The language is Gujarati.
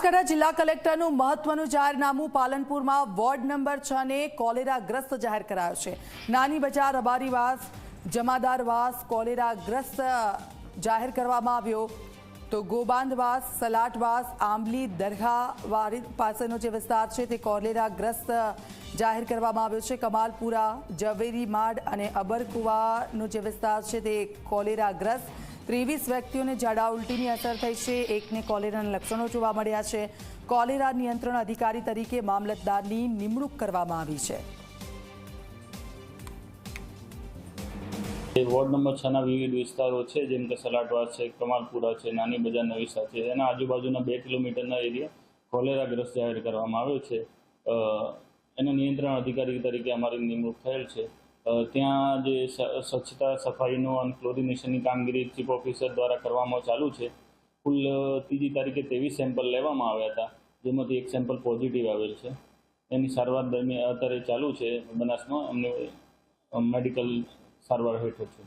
બનાસકાંઠા જિલ્લા કલેક્ટરનું મહત્વનું જાહેરનામું પાલનપુરમાં વોર્ડ નંબર છ ને કોલેરાગ્રસ્ત જાહેર કરાયો છે. નાની બજાર અબારીવાસ જમાદારવાસ કોલેરાગ્રસ્ત જાહેર કરવામાં આવ્યો. તો ગોબાંધવાસ સલાટવાસ આંબલી, દરગાહ પાસેનો જે વિસ્તાર છે તે કોલેરાગ્રસ્ત જાહેર કરવામાં આવ્યો છે. કમાલપુરા, ઝવેરી માડ અને અબરકુવાનો જે વિસ્તાર છે તે કોલેરાગ્રસ્ત ત્રેવીસ વ્યક્તિઓને ઝાડા ઉલટીની અસર થઈ છે. એકને કોલેરાના લક્ષણો જોવા મળ્યા છે. કોલેરા નિયંત્રણ અધિકારી તરીકે મામલતદારની નિમણૂક કરવામાં આવી છે. વોર્ડ નંબર છના વિવિધ વિસ્તારો છે, જેમ કે સલાટવાસ છે, કમાલપુરા છે, નાની બજાર નવીસા છે. એના આજુબાજુના બે કિલોમીટરના એરિયા કોલેરાગ્રસ્ત જાહેર કરવામાં આવ્યો છે. એના નિયંત્રણ અધિકારી તરીકે અમારી નિમણૂક થયેલ છે. ત્યાં જે સ્વચ્છતા સફાઈનો અને ક્લોરિનેશનની કામગીરી ચીફ ઓફિસર દ્વારા કરવામાં ચાલુ છે. કુલ ત્રીજી તારીખે ત્રેવીસ સેમ્પલ લેવામાં આવ્યા હતા, જેમાંથી એક સેમ્પલ પોઝિટિવ આવેલ છે. એની સારવાર દરમિયાન અત્યારે ચાલુ છે બનાસમાં, અમને મેડિકલ સારવાર હેઠળ છે.